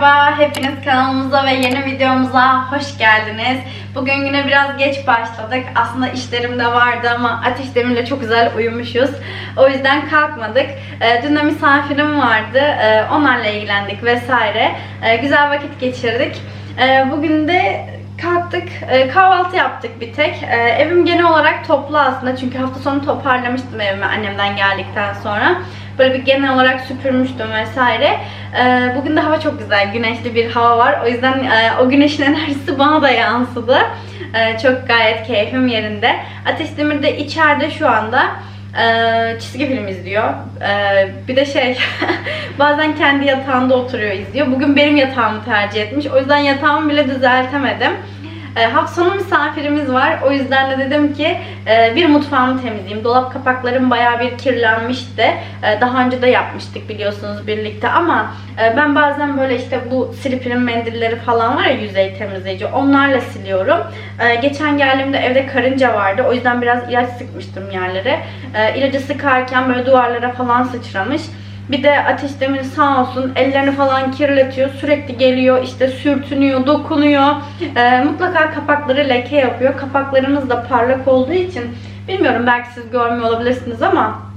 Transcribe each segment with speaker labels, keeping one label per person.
Speaker 1: Merhaba, hepiniz kanalımıza ve yeni videomuza hoş geldiniz. Bugün güne biraz geç başladık. Aslında işlerim de vardı ama Ateş Demir'le çok güzel uyumuşuz. O yüzden kalkmadık. Ee, Dün de misafirim vardı. Ee, Onlarla ilgilendik vesaire. Ee, Güzel vakit geçirdik. Bugün de kalktık, kahvaltı yaptık bir tek. Evim genel olarak toplu aslında çünkü hafta sonu toparlamıştım evimi annemden geldikten sonra. Böyle bir genel olarak süpürmüştüm vesaire. E, Bugün de hava çok güzel, güneşli bir hava var. O yüzden e, o güneşin enerjisi bana da yansıdı. E, Çok gayet keyfim yerinde. Ateş Demir de içeride şu anda. Ee, çizgi film izliyor. Ee, bir de şey bazen kendi yatağında oturuyor izliyor. Bugün benim yatağımı tercih etmiş. O yüzden yatağımı bile düzeltemedim. Ee, hafta misafirimiz var. O yüzden de dedim ki e, bir mutfağımı temizleyeyim. Dolap kapaklarım bayağı bir kirlenmişti. Ee, daha önce de yapmıştık biliyorsunuz birlikte ama e, ben bazen böyle işte bu silipinin mendilleri falan var ya yüzey temizleyici. Onlarla siliyorum. Ee, geçen geldiğimde evde karınca vardı. O yüzden biraz ilaç sıkmıştım yerlere. Ee, ilacı sıkarken böyle duvarlara falan sıçramış. Bir de Ateş Demir sağ olsun ellerini falan kirletiyor. Sürekli geliyor işte sürtünüyor, dokunuyor. Ee, mutlaka kapakları leke yapıyor. Kapaklarınız da parlak olduğu için bilmiyorum belki siz görmüyor olabilirsiniz ama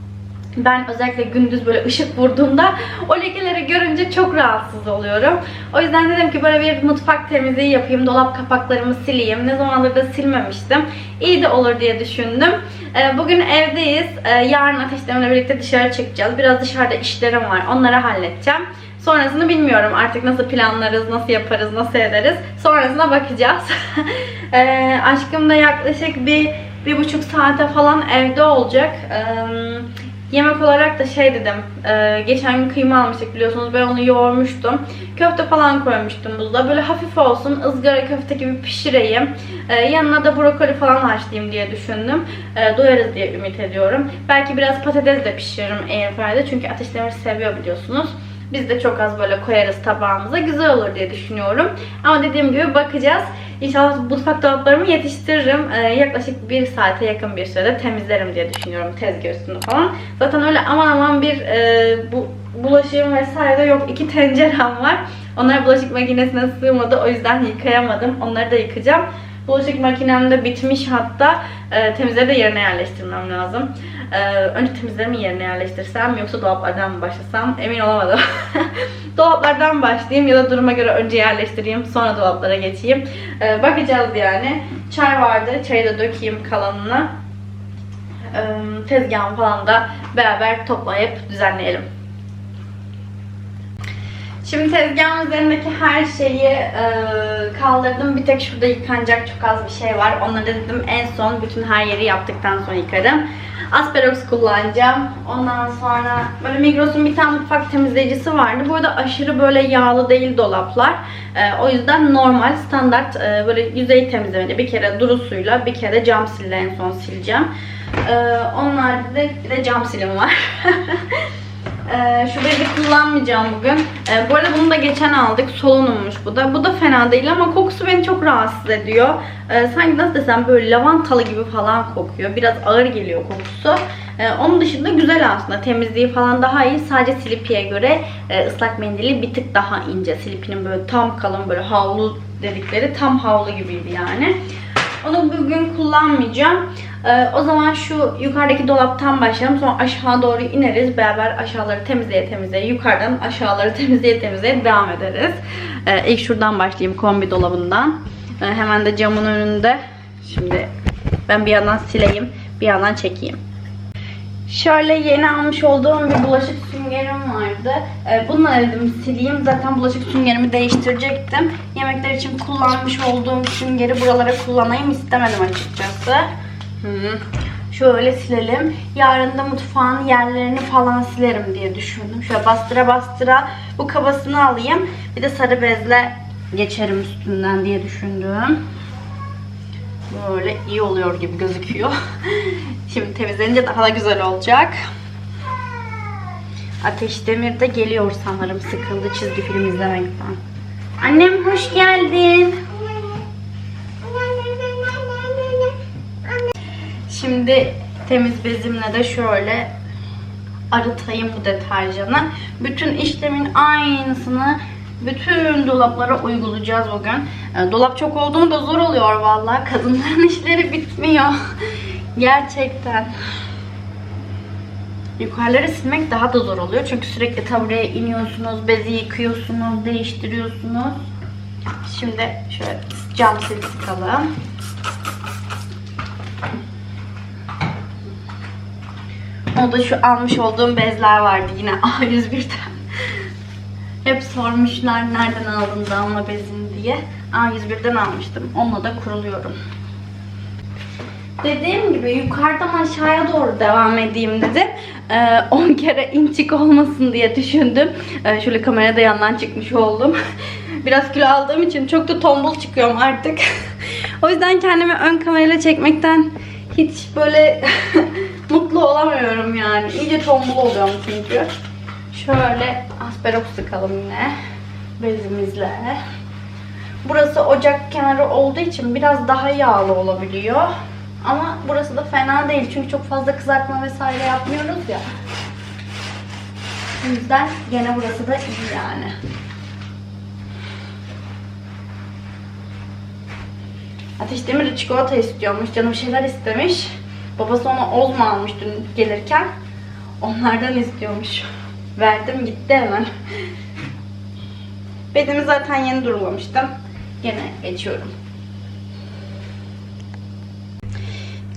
Speaker 1: ben özellikle gündüz böyle ışık vurduğunda o lekeleri görünce çok rahatsız oluyorum. O yüzden dedim ki böyle bir mutfak temizliği yapayım, dolap kapaklarımı sileyim. Ne zamandır da silmemiştim. İyi de olur diye düşündüm. Ee, Bugün evdeyiz. Ee, Yarın Ateş Demir'le birlikte dışarı çıkacağız. Biraz dışarıda işlerim var. Onları halledeceğim. Sonrasını bilmiyorum artık nasıl planlarız, nasıl yaparız, nasıl ederiz. Sonrasına bakacağız. ee, aşkım da yaklaşık bir, bir buçuk saate falan evde olacak. Yemek olarak da şey dedim, e, geçen gün kıyma almıştık biliyorsunuz ben onu yoğurmuştum. Köfte falan koymuştum buzda. Böyle hafif olsun, ızgara köfte gibi pişireyim. E, yanına da brokoli falan haşlayayım diye düşündüm. E, doyarız diye ümit ediyorum. Belki biraz patates de pişiririm airfryer'de çünkü ateş demiri seviyor biliyorsunuz. Biz de çok az böyle koyarız tabağımıza. Güzel olur diye düşünüyorum. Ama dediğim gibi bakacağız. İnşallah mutfak dolaplarımı yetiştiririm. Ee, yaklaşık bir saate yakın bir sürede temizlerim diye düşünüyorum tezgah üstünü falan. Zaten öyle aman aman bir e, bu, bulaşığım vesaire de yok. İki tencerem var. Onlar bulaşık makinesine sığmadı. O yüzden yıkayamadım. Onları da yıkayacağım. Bulaşık makinem de bitmiş hatta. E, temizleri de yerine yerleştirmem lazım. E, önce temizlerimi yerine yerleştirsem yoksa dolaplardan mı başlasam emin olamadım. dolaplardan başlayayım ya da duruma göre önce yerleştireyim sonra dolaplara geçeyim. E, bakacağız yani. Çay vardı. Çayı da dökeyim kalanını. E, tezgahımı falan da beraber toplayıp düzenleyelim. Şimdi tezgahın üzerindeki her şeyi e, kaldırdım. Bir tek şurada yıkanacak çok az bir şey var. Onları dedim en son bütün her yeri yaptıktan sonra yıkarım. Asperox kullanacağım. Ondan sonra böyle Migros'un bir tane mutfak temizleyicisi vardı. Bu arada aşırı böyle yağlı değil dolaplar. E, o yüzden normal, standart e, böyle yüzey temizlemeli. Bir kere duru suyla, bir kere de cam sille en son sileceğim. E, onlar bir de, bir de cam silim var. Ee, şu bezi kullanmayacağım bugün. Ee, bu arada bunu da geçen aldık. Solunummuş bu da. Bu da fena değil ama kokusu beni çok rahatsız ediyor. Ee, sanki nasıl desem böyle lavantalı gibi falan kokuyor. Biraz ağır geliyor kokusu. Ee, onun dışında güzel aslında. Temizliği falan daha iyi. Sadece Slippy'ye göre e, ıslak mendili bir tık daha ince. Slippy'nin böyle tam kalın böyle havlu dedikleri tam havlu gibiydi yani. Onu bugün kullanmayacağım. Ee, o zaman şu yukarıdaki dolaptan başlayalım. Sonra aşağı doğru ineriz. Beraber aşağıları temizleye temizleye, yukarıdan aşağıları temizleye temizleye devam ederiz. Ee, ilk şuradan başlayayım kombi dolabından. Ee, hemen de camın önünde. Şimdi ben bir yandan sileyim, bir yandan çekeyim. Şöyle yeni almış olduğum bir bulaşık süngerim vardı. Ee, bununla dedim sileyim. Zaten bulaşık süngerimi değiştirecektim. Yemekler için kullanmış olduğum süngeri buralara kullanayım istemedim açıkçası. Şöyle silelim. Yarın da mutfağın yerlerini falan silerim diye düşündüm. Şöyle bastıra bastıra bu kabasını alayım. Bir de sarı bezle geçerim üstünden diye düşündüm. Böyle iyi oluyor gibi gözüküyor. Şimdi temizlenince daha da güzel olacak. Ateş Demir de geliyor sanırım sıkıldı çizgi film izlemekten. Annem hoş geldin. Şimdi temiz bezimle de şöyle arıtayım bu deterjanı. Bütün işlemin aynısını bütün dolaplara uygulayacağız bugün. E, Dolap çok oldu mu da zor oluyor vallahi. Kadınların işleri bitmiyor. Gerçekten. Yukarıları silmek daha da zor oluyor. Çünkü sürekli tabureye iniyorsunuz, bezi yıkıyorsunuz, değiştiriyorsunuz. Şimdi şöyle cam sil sıkalım. O da şu almış olduğum bezler vardı yine A101'den. Hep sormuşlar nereden aldın damla bezini diye. A101'den almıştım. Onunla da kuruluyorum. Dediğim gibi yukarıdan aşağıya doğru devam edeyim dedim. Ee, 10 kere inçik olmasın diye düşündüm. Ee, şöyle kamerada yandan çıkmış oldum. Biraz kilo aldığım için çok da tombul çıkıyorum artık. o yüzden kendimi ön kamerayla çekmekten hiç böyle mutlu olamıyorum yani. İyice tombul oluyorum çünkü. Şöyle asperok sıkalım yine bezimizle. Burası ocak kenarı olduğu için biraz daha yağlı olabiliyor. Ama burası da fena değil çünkü çok fazla kızartma vesaire yapmıyoruz ya. O yüzden gene burası da iyi yani. Ateş Demir de çikolata istiyormuş. Canım şeyler istemiş. Babası ona Ozma almış dün gelirken. Onlardan istiyormuş. Verdim gitti hemen. Bedimi zaten yeni durulamıştım. Gene geçiyorum.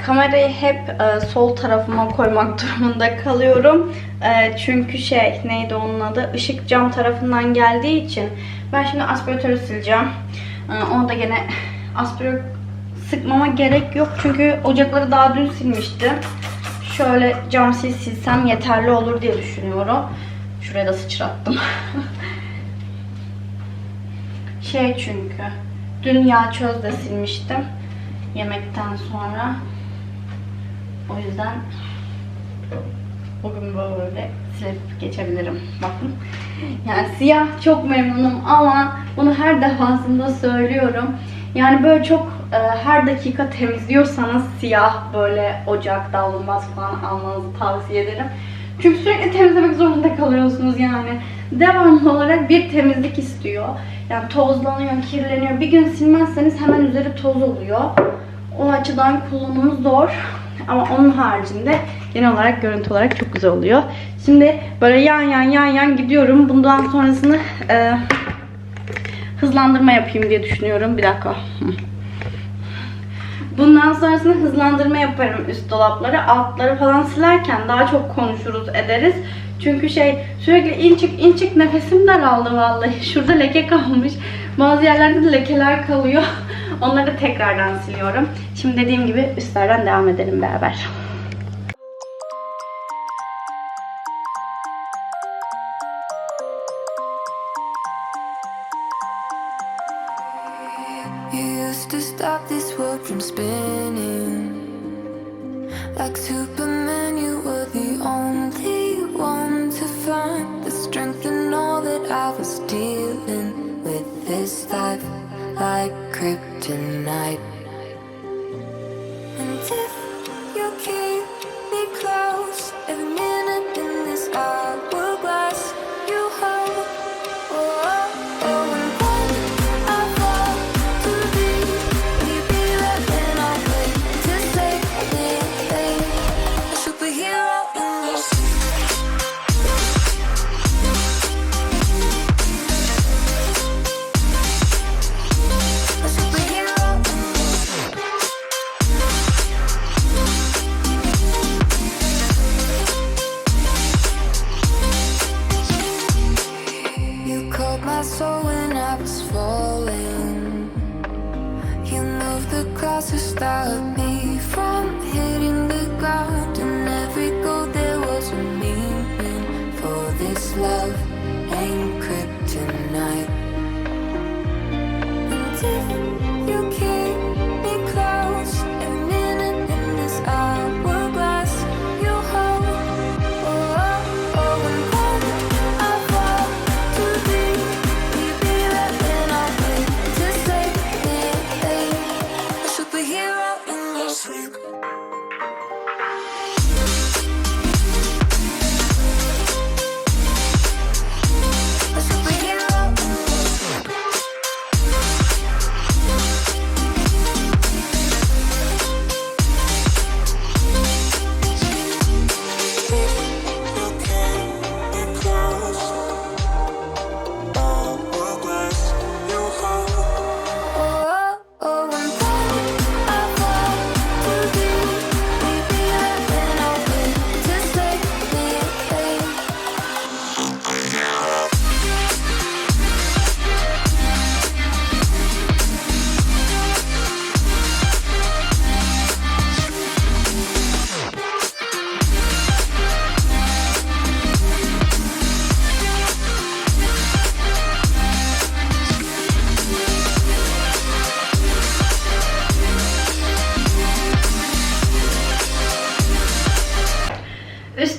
Speaker 1: Kamerayı hep e, sol tarafıma koymak durumunda kalıyorum. E, çünkü şey neydi onun adı? Işık cam tarafından geldiği için. Ben şimdi aspiratörü sileceğim. E, onu da gene aspiratör sıkmama gerek yok. Çünkü ocakları daha dün silmiştim. Şöyle cam sil silsem yeterli olur diye düşünüyorum. Şuraya da sıçrattım. şey çünkü dün yağ çöz de silmiştim yemekten sonra. O yüzden bugün böyle silip geçebilirim. Bakın. Yani siyah çok memnunum ama bunu her defasında söylüyorum. Yani böyle çok e, her dakika temizliyorsanız siyah böyle ocak davlumbaz falan almanızı tavsiye ederim. Çünkü sürekli temizlemek zorunda kalıyorsunuz yani. Devamlı olarak bir temizlik istiyor. Yani tozlanıyor, kirleniyor. Bir gün silmezseniz hemen üzeri toz oluyor. O açıdan kullanımı zor. Ama onun haricinde genel olarak görüntü olarak çok güzel oluyor. Şimdi böyle yan yan yan yan gidiyorum. Bundan sonrasını e, hızlandırma yapayım diye düşünüyorum. Bir dakika. Bundan sonrasında hızlandırma yaparım üst dolapları. Altları falan silerken daha çok konuşuruz ederiz. Çünkü şey sürekli in çık in çık nefesim daraldı vallahi. Şurada leke kalmış. Bazı yerlerde de lekeler kalıyor. Onları tekrardan siliyorum. Şimdi dediğim gibi üstlerden devam edelim beraber.
Speaker 2: You keep me close, Moved the clouds to stop me from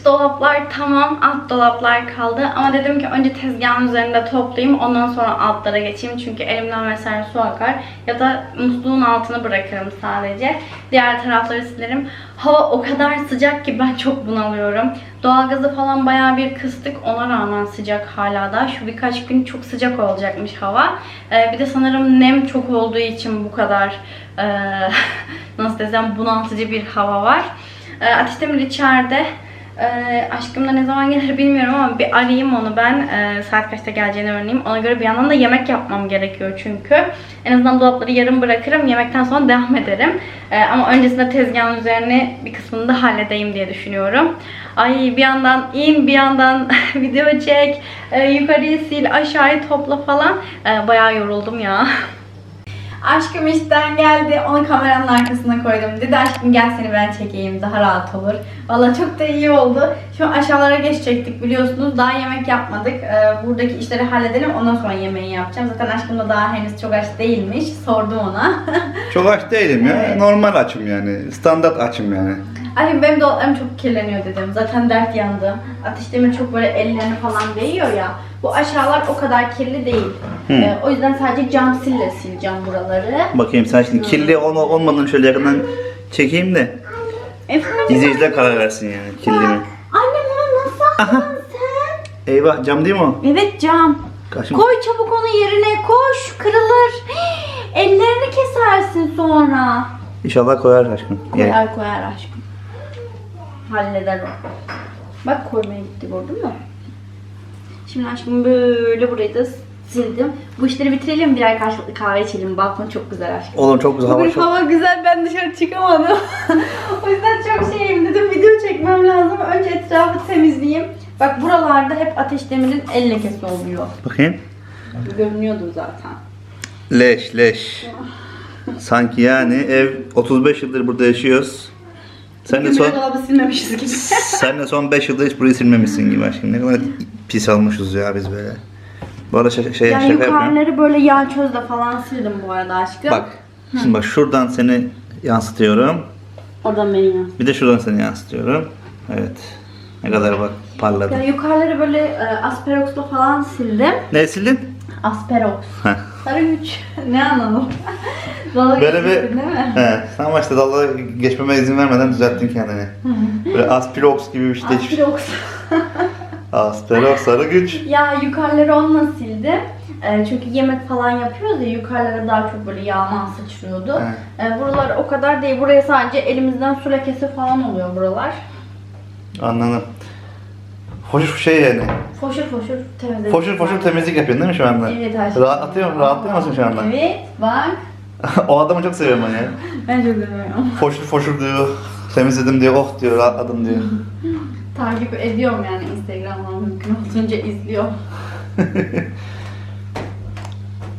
Speaker 1: dolaplar tamam. Alt dolaplar kaldı. Ama dedim ki önce tezgahın üzerinde toplayayım. Ondan sonra altlara geçeyim. Çünkü elimden vesaire su akar. Ya da musluğun altını bırakırım sadece. Diğer tarafları silerim. Hava o kadar sıcak ki ben çok bunalıyorum. Doğalgazı falan bayağı bir kıstık. Ona rağmen sıcak hala da. Şu birkaç gün çok sıcak olacakmış hava. Ee, bir de sanırım nem çok olduğu için bu kadar ee, nasıl desem bunaltıcı bir hava var. Ee, Ateş Demir içeride. Ee, aşkım da ne zaman gelir bilmiyorum ama bir arayayım onu ben. Ee, saat kaçta geleceğini öğreneyim. Ona göre bir yandan da yemek yapmam gerekiyor çünkü. En azından dolapları yarım bırakırım. Yemekten sonra devam ederim. Ee, ama öncesinde tezgahın üzerine bir kısmını da halledeyim diye düşünüyorum. Ay bir yandan in bir yandan video çek. e, yukarıyı sil aşağıyı topla falan. Ee, bayağı yoruldum ya. Aşkım işten geldi. Onu kameranın arkasına koydum. Dedi aşkım gel seni ben çekeyim. Daha rahat olur. Valla çok da iyi oldu. Şu aşağılara geçecektik biliyorsunuz. Daha yemek yapmadık. Ee, buradaki işleri halledelim. Ondan sonra yemeği yapacağım. Zaten aşkım da daha henüz çok aç değilmiş. Sordum ona.
Speaker 3: Çok aç değilim ya.
Speaker 1: Evet.
Speaker 3: Normal açım yani. Standart açım yani.
Speaker 1: Aşkım benim dolaplarım çok kirleniyor dedim. Zaten dert yandı. Ateş Demir çok böyle ellerini falan değiyor ya. Bu aşağılar o kadar kirli değil. Ee, o yüzden sadece cam sille sileceğim buraları.
Speaker 3: Bakayım sen şimdi kirli ol olmadığını şöyle yakından çekeyim de
Speaker 1: Efendim?
Speaker 3: izleyiciler karar versin yani kirli mi.
Speaker 1: Annem onu nasıl aldın sen?
Speaker 3: Eyvah cam değil mi o?
Speaker 1: Evet cam.
Speaker 3: Kaşım.
Speaker 1: Koy çabuk onu yerine koş kırılır. Ellerini kesersin sonra.
Speaker 3: İnşallah koyar aşkım.
Speaker 1: Koyar koyar aşkım. Halleder o. Bak koymaya gitti gördün mü? Şimdi aşkım böyle burayı da sildim. Bu işleri bitirelim birer karşılıklı kahve içelim. Balkon çok güzel aşkım.
Speaker 3: Oğlum çok güzel hava
Speaker 1: Bugün
Speaker 3: çok.
Speaker 1: hava güzel ben dışarı çıkamadım. o yüzden çok şeyim dedim video çekmem lazım. Önce etrafı temizleyeyim. Bak buralarda hep ateş demirin el lekesi oluyor.
Speaker 3: Bakayım.
Speaker 1: Görünüyordu zaten.
Speaker 3: Leş leş. Sanki yani ev 35 yıldır burada yaşıyoruz. Sen de son
Speaker 1: dolabı silmemişiz gibi.
Speaker 3: sen de son 5 yıldır hiç burayı silmemişsin gibi aşkım. Ne kadar pis almışız ya biz böyle. Bu arada şey, şey
Speaker 1: yani
Speaker 3: şaka yapıyorum.
Speaker 1: yukarıları böyle yağ çözle falan sildim bu arada aşkım.
Speaker 3: Bak. Şimdi bak şuradan seni yansıtıyorum.
Speaker 1: Oradan beni ya.
Speaker 3: Bir de şuradan seni yansıtıyorum. Evet. Ne kadar bak parladı.
Speaker 1: Yani yukarıları böyle e, asperoksla falan sildim.
Speaker 3: Ne sildin?
Speaker 1: Asperoks.
Speaker 3: Heh.
Speaker 1: Sarı güç. ne anladım? Dalga
Speaker 3: Böyle bir...
Speaker 1: değil mi?
Speaker 3: He. Sen ama işte dalga geçmeme izin vermeden düzelttin kendini. Böyle aspirox gibi bir şey.
Speaker 1: Asperoks.
Speaker 3: Aspirox sarı güç.
Speaker 1: Ya yukarıları onunla sildim. E, çünkü yemek falan yapıyoruz ya yukarılara daha çok böyle yağman sıçrıyordu. E, buralar o kadar değil. Buraya sadece elimizden su lekesi falan oluyor buralar.
Speaker 3: Anladım. Foşur şey yani.
Speaker 1: Foşur foşur temizledim.
Speaker 3: Foşur foşur temizlik yapıyorsun değil mi şu anda?
Speaker 1: Evet aşkım.
Speaker 3: Rahatlatıyor, rahatlıyor musun şu anda?
Speaker 1: Evet bak.
Speaker 3: o adamı çok seviyorum ben ya.
Speaker 1: Ben çok seviyorum.
Speaker 3: Foşur foşur diyor. Temizledim diyor, oh diyor, rahatladım diyor.
Speaker 1: Takip ediyorum yani Instagram'dan mümkün olduğunca izliyorum.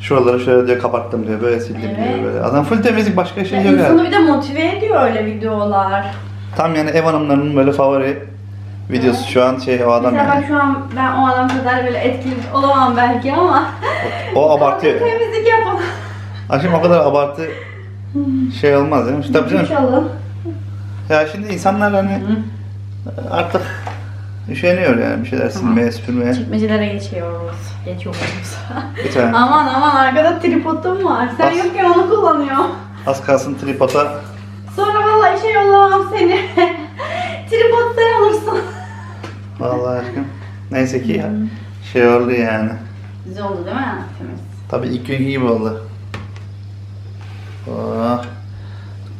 Speaker 3: Şuraları şöyle diyor kapattım diyor, böyle sildim
Speaker 1: Evet.
Speaker 3: diyor böyle. Adam full temizlik başka şey yok
Speaker 1: insanı
Speaker 3: yani.
Speaker 1: bir de motive ediyor öyle videolar.
Speaker 3: Tam yani ev hanımlarının böyle favori videosu şu an şey o adam
Speaker 1: Mesela
Speaker 3: yani.
Speaker 1: ben şu an ben o adam kadar böyle etkili olamam belki ama
Speaker 3: O abartıyor.
Speaker 1: temizlik yapalım.
Speaker 3: Aşkım o kadar abartı şey olmaz değil mi? Tabii canım.
Speaker 1: Çalalım.
Speaker 3: Ya şimdi insanlar hani artık üşeniyor yani bir şeyler silmeye, süpürmeye.
Speaker 1: Çekmecelere geçiyoruz. Geçiyoruz.
Speaker 3: Bir tane.
Speaker 1: aman aman arkada tripodum var. Sen
Speaker 3: Bas.
Speaker 1: yokken onu kullanıyor.
Speaker 3: Az kalsın tripoda
Speaker 1: Sonra vallahi şey yollamam seni. Tripod sen olursun.
Speaker 3: Vallahi aşkım. Neyse ki şey oldu yani.
Speaker 1: Güzel oldu değil mi? Temiz.
Speaker 3: Tabii ilk günkü gibi oldu. Oh.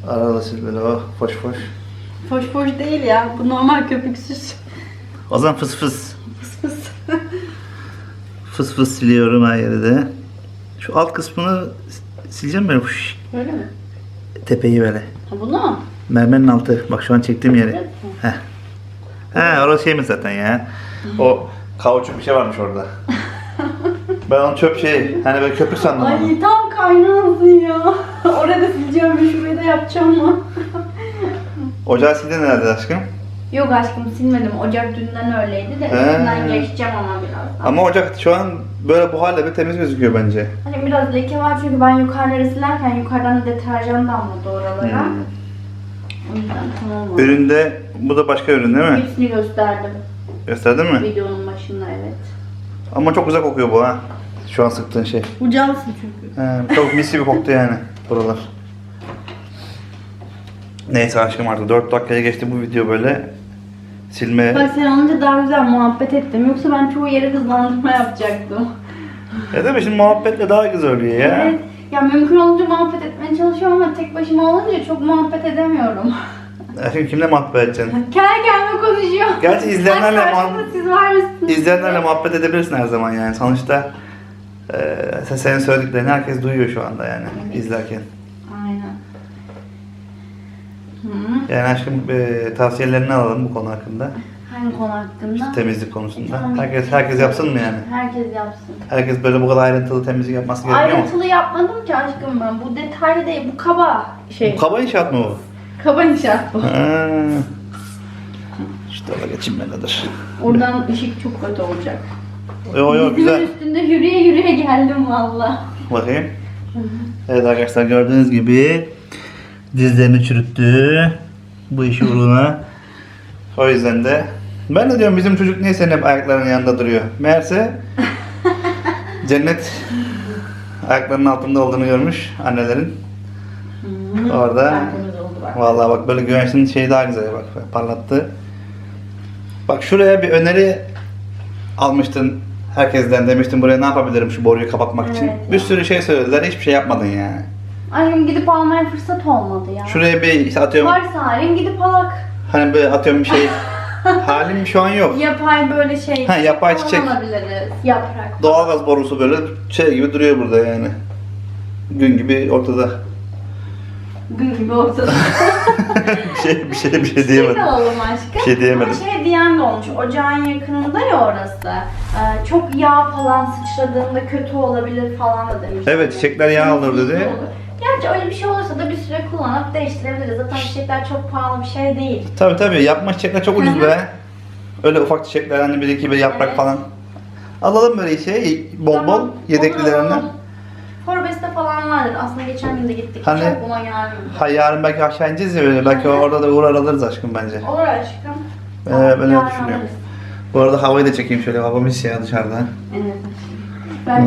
Speaker 3: Arada sil böyle oh foş foş.
Speaker 1: Foş foş değil ya. Bu normal köpüksüz.
Speaker 3: O zaman fıs fıs.
Speaker 1: Fıs fıs.
Speaker 3: Fıs fıs siliyorum her yeri de. Şu alt kısmını sileceğim böyle.
Speaker 1: Öyle mi?
Speaker 3: Tepeyi böyle.
Speaker 1: Ha bunu?
Speaker 3: Mermerin altı. Bak şu an çektiğim yeri.
Speaker 1: Evet.
Speaker 3: Heh. He orası şey mi zaten ya? O kauçuk bir şey varmış orada. ben onu çöp şey, hani böyle köpük sandım onu.
Speaker 1: Ay tam kaynağısın ya. Orada sileceğim ve şurayı da yapacağım mı?
Speaker 3: Ocağı sildin herhalde aşkım.
Speaker 1: Yok aşkım silmedim. Ocak dünden öyleydi de
Speaker 3: He.
Speaker 1: üstünden geçeceğim ama biraz.
Speaker 3: Ama ocak şu an böyle bu halde bir temiz gözüküyor bence.
Speaker 1: Hani biraz leke var çünkü ben yukarıları silerken yukarıdan deterjan damladı oralara.
Speaker 3: Hmm.
Speaker 1: O yüzden tamam oldu.
Speaker 3: Üründe bu da başka ürün değil mi?
Speaker 1: Hepsini gösterdim
Speaker 3: Gösterdin mi?
Speaker 1: videonun başında evet.
Speaker 3: Ama çok güzel kokuyor bu ha. Şu an sıktığın şey.
Speaker 1: Bu cansın çünkü.
Speaker 3: He, çok mis gibi koktu yani buralar. Neyse aşkım artık 4 dakikaya geçti bu video böyle. Silme.
Speaker 1: Bak sen olunca daha güzel muhabbet ettim. Yoksa ben çoğu yere hızlandırma yapacaktım.
Speaker 3: Ya değil mi şimdi muhabbetle daha güzel oluyor ya.
Speaker 1: Evet. Ya mümkün olunca muhabbet etmeye çalışıyorum ama tek başıma olunca çok muhabbet edemiyorum.
Speaker 3: Aşkım kimle muhabbet edeceksin?
Speaker 1: Kendi kendime konuşuyorum.
Speaker 3: Gerçi izleyenlerle
Speaker 1: siz var mısınız?
Speaker 3: izleyenlerle muhabbet edebilirsin her zaman yani. Sonuçta sen senin söylediklerini herkes duyuyor şu anda yani izlerken.
Speaker 1: Aynen. Hı.
Speaker 3: Yani aşkım eee, tavsiyelerini alalım bu konu hakkında.
Speaker 1: Hangi konu hakkında?
Speaker 3: Temizlik konusunda.
Speaker 1: Tamam.
Speaker 3: Herkes herkes yapsın mı yani?
Speaker 1: Herkes yapsın.
Speaker 3: Herkes böyle bu kadar ayrıntılı temizlik yapması gerekiyor mu?
Speaker 1: Ayrıntılı yapmadım ki aşkım ben. Bu detaylı değil. Bu kaba şey.
Speaker 3: Bu kaba inşaat mı bu?
Speaker 1: kaba inşaat bu.
Speaker 3: Ha. Şu tarafa geçeyim ben nedir?
Speaker 1: Oradan ışık çok kötü olacak.
Speaker 3: Yo yo güzel.
Speaker 1: üstünde yürüye yürüye geldim valla.
Speaker 3: Bakayım. Evet arkadaşlar gördüğünüz gibi dizlerini çürüttü. Bu işi uğruna. O yüzden de ben de diyorum bizim çocuk niye senin hep ayaklarının yanında duruyor? Meğerse cennet ayaklarının altında olduğunu görmüş annelerin. Orada
Speaker 1: oldu bak.
Speaker 3: Vallahi bak böyle güneşin şeyi daha güzel bak parlattı. Bak şuraya bir öneri almıştın herkesten demiştin buraya ne yapabilirim şu boruyu kapatmak için.
Speaker 1: Evet.
Speaker 3: Bir sürü şey söylediler hiçbir şey yapmadın yani.
Speaker 1: Annem gidip almaya fırsat olmadı ya.
Speaker 3: Şuraya bir işte atıyorum
Speaker 1: Varsa halim gidip alak.
Speaker 3: hani böyle atıyorum bir şey halim şu an yok.
Speaker 1: Yapay böyle şey.
Speaker 3: Ha, yapay çiçek.
Speaker 1: alabiliriz. Yaprak.
Speaker 3: Doğalgaz borusu böyle şey gibi duruyor burada yani. Gün gibi ortada.
Speaker 1: Gün gibi ortada.
Speaker 3: bir şey bir şey bir şey
Speaker 1: Şey
Speaker 3: diyemedim.
Speaker 1: alalım aşkım.
Speaker 3: Bir şey diyemedim.
Speaker 1: Ama şey diyen de olmuş. Ocağın yakınında ya orası. Ee, çok yağ falan sıçradığında kötü olabilir falan da demiş.
Speaker 3: Evet, çiçekler yağ alır dedi.
Speaker 1: Gerçi öyle bir şey olursa da bir süre kullanıp değiştirebiliriz. Zaten çiçekler çok pahalı bir şey değil.
Speaker 3: Tabi tabi yapma çiçekler çok ucuz be. Öyle ufak çiçekler hani bir iki bir yaprak
Speaker 1: Evet.
Speaker 3: falan. Alalım böyle şey bol bol
Speaker 1: Tamam,
Speaker 3: yedeklilerinden.
Speaker 1: onu- Forbes'te falan vardır. Aslında geçen gün de gittik.
Speaker 3: Hani-
Speaker 1: Çok buna gelmiyor.
Speaker 3: Ha yarın belki aşağı ineceğiz ya böyle belki
Speaker 1: Hı hı.
Speaker 3: orada da uğrar alırız aşkım bence.
Speaker 1: Olur aşkım.
Speaker 3: Ee, ben öyle
Speaker 1: Yarın
Speaker 3: düşünüyorum.
Speaker 1: alırız.
Speaker 3: Bu arada havayı da çekeyim şöyle hava mis ya dışarıda.
Speaker 1: Evet. Ben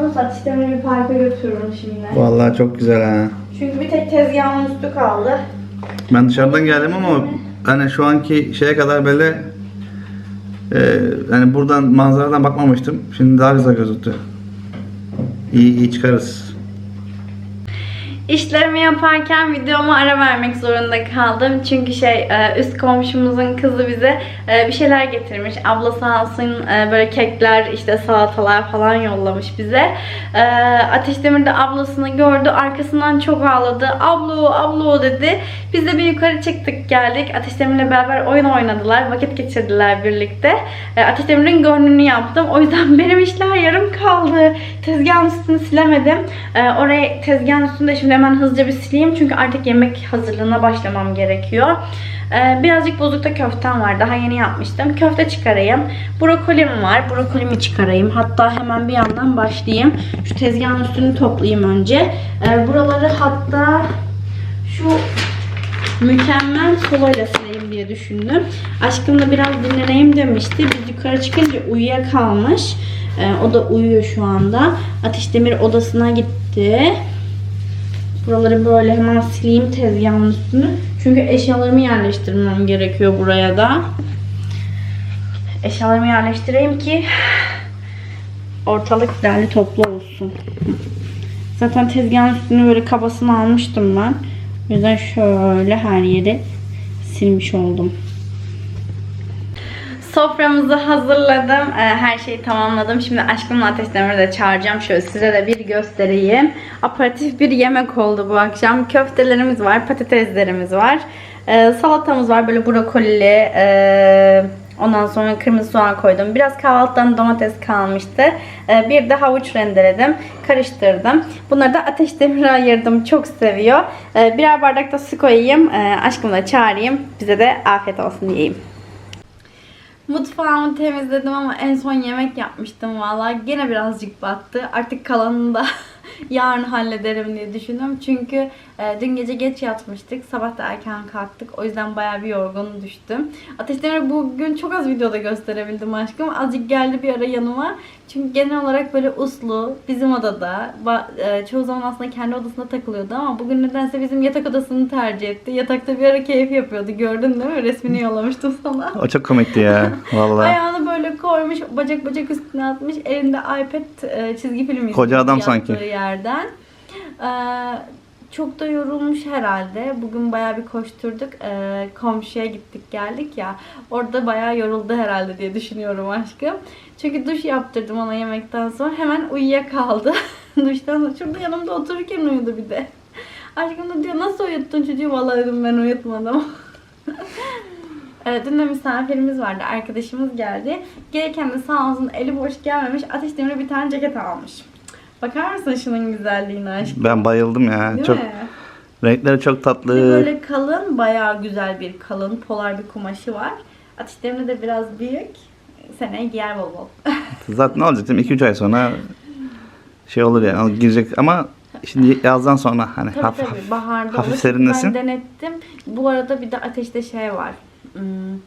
Speaker 1: olursa sistemini bir parka götürürüm şimdi.
Speaker 3: Vallahi çok güzel ha.
Speaker 1: Çünkü bir tek tezgahın üstü kaldı.
Speaker 3: Ben dışarıdan geldim ama hani şu anki şeye kadar böyle e, hani buradan manzaradan bakmamıştım. Şimdi daha güzel gözüktü. İyi iyi çıkarız.
Speaker 1: İşlerimi yaparken videoma ara vermek zorunda kaldım. Çünkü şey e, üst komşumuzun kızı bize e, bir şeyler getirmiş. Abla sağ olsun e, böyle kekler işte salatalar falan yollamış bize. Ateş Demir de ablasını gördü. Arkasından çok ağladı. Ablo ablo dedi. Biz de bir yukarı çıktık geldik. Ateş Demir'le beraber oyun oynadılar. Vakit geçirdiler birlikte. Ateş Demir'in gönlünü yaptım. O yüzden benim işler yarım kaldı. Tezgahın üstünü silemedim. Orayı tezgahın üstünde şimdi hemen hızlıca bir sileyim. Çünkü artık yemek hazırlığına başlamam gerekiyor. E, birazcık bozukta köftem var. Daha yeni yapmıştım. Köfte çıkarayım. Brokolim var. Brokolimi çıkarayım. Hatta hemen bir yandan başlayayım. Şu tezgahın üstünü toplayayım önce. E, buraları hatta şu mükemmel solayla sileyim diye düşündüm. Aşkım da biraz dinleneyim demişti. Biz yukarı çıkınca uyuyakalmış. Ee, o da uyuyor şu anda. Ateş Demir odasına gitti. Buraları böyle hemen sileyim tezgahın üstünü. Çünkü eşyalarımı yerleştirmem gerekiyor buraya da. Eşyalarımı yerleştireyim ki ortalık derli toplu olsun. Zaten tezgahın üstünü böyle kabasını almıştım ben. O yüzden şöyle her yeri silmiş oldum. Soframızı hazırladım. Ee, Her şeyi tamamladım. Şimdi aşkımla ateş demiri de çağıracağım. Şöyle size de bir göstereyim. Aparatif bir yemek oldu bu akşam. Köftelerimiz var, patateslerimiz var. Ee, salatamız var böyle brokolili. ee, Ondan sonra kırmızı soğan koydum. Biraz kahvaltıdan domates kalmıştı. Bir de havuç rendeledim. Karıştırdım. Bunları da ateş demire ayırdım. Çok seviyor. Birer bardak da su koyayım. Aşkımı da çağırayım. Bize de afiyet olsun diyeyim. Mutfağımı temizledim ama en son yemek yapmıştım valla. Gene birazcık battı. Artık kalanını da yarın hallederim diye düşündüm. Çünkü Ee, dün gece geç yatmıştık. Sabah da erken kalktık. O yüzden bayağı bir yorgun düştüm. Ateş Demir'i bugün çok az videoda gösterebildim aşkım. Azıcık geldi bir ara yanıma. Çünkü genel olarak böyle uslu, bizim odada, e, çoğu zaman aslında kendi odasında takılıyordu ama bugün nedense bizim yatak odasını tercih etti. Yatakta bir ara keyif yapıyordu. Gördün değil mi? Resmini yollamıştım sana.
Speaker 3: O çok komikti ya. Vallahi.
Speaker 1: Ayağını böyle koymuş, bacak bacak üstüne atmış. Elinde iPad e, çizgi film izliyor.
Speaker 3: Koca adam sanki.
Speaker 1: yerden. Ee, çok da yorulmuş herhalde. Bugün bayağı bir koşturduk. Ee, komşuya gittik geldik ya. Orada bayağı yoruldu herhalde diye düşünüyorum aşkım. Çünkü duş yaptırdım ona yemekten sonra. Hemen uyuyakaldı. Duştan sonra. Şurada yanımda otururken uyudu bir de. Aşkım da diyor nasıl uyuttun çocuğu? Vallahi dedim ben uyutmadım. Evet, dün de misafirimiz vardı. Arkadaşımız geldi. Gelirken de sağ olsun eli boş gelmemiş. Ateş Demir'e bir tane ceket almış. Bakar mısın şunun güzelliğine aşkım?
Speaker 3: Ben bayıldım ya.
Speaker 1: Değil
Speaker 3: çok
Speaker 1: mi?
Speaker 3: renkleri çok
Speaker 1: Bir
Speaker 3: tatlı.
Speaker 1: böyle kalın, bayağı güzel bir kalın polar bir kumaşı var. Ateş Demir'e de biraz büyük. Seneye giyer bol bol.
Speaker 3: Zaten ne olacak değil mi? 2-3 ay sonra şey olur yani. girecek ama şimdi yazdan sonra hani
Speaker 1: Tabii
Speaker 3: hafif
Speaker 1: tabii baharda
Speaker 3: hafif
Speaker 1: olur.
Speaker 3: serinlesin.
Speaker 1: Ben denettim. Bu arada bir de ateşte şey var. Hmm,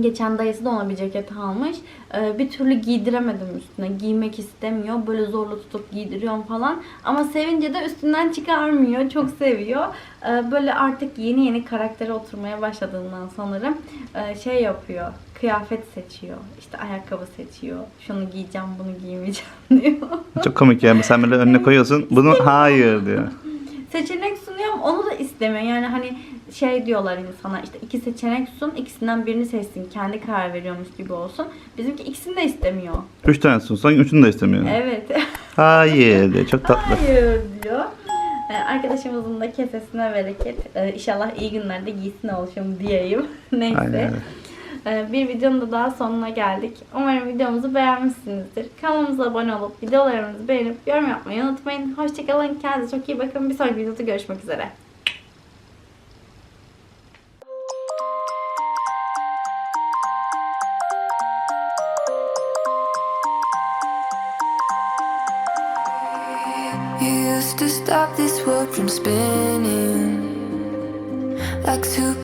Speaker 1: Geçen dayısı da ona bir ceket almış. Ee, bir türlü giydiremedim üstüne. Giymek istemiyor. Böyle zorla tutup giydiriyorum falan. Ama sevince de üstünden çıkarmıyor. Çok seviyor. Ee, böyle artık yeni yeni karaktere oturmaya başladığından sanırım e, şey yapıyor. Kıyafet seçiyor. İşte ayakkabı seçiyor. Şunu giyeceğim, bunu giymeyeceğim diyor.
Speaker 3: Çok komik ya. Sen böyle önüne koyuyorsun. Bunu hayır diyor.
Speaker 1: seçenek sunuyorum onu da istemiyor. Yani hani şey diyorlar insana işte iki seçenek sun ikisinden birini seçsin kendi karar veriyormuş gibi olsun. Bizimki ikisini de istemiyor.
Speaker 3: Üç tane sunsan üçünü de istemiyor.
Speaker 1: Evet.
Speaker 3: Hayır diyor. Çok tatlı.
Speaker 1: Hayır diyor. Ee, Arkadaşımızın da kesesine bereket. Ee, İnşallah iyi günlerde giysin oluşum diyeyim. Neyse.
Speaker 3: Aynen.
Speaker 1: Ee, Bir videonun da daha sonuna geldik. Umarım videomuzu beğenmişsinizdir. Kanalımıza abone olup videolarımızı beğenip yorum yapmayı unutmayın. Hoşçakalın. Kendinize çok iyi bakın. Bir sonraki videoda görüşmek üzere.
Speaker 2: Stop this world from spinning. Like two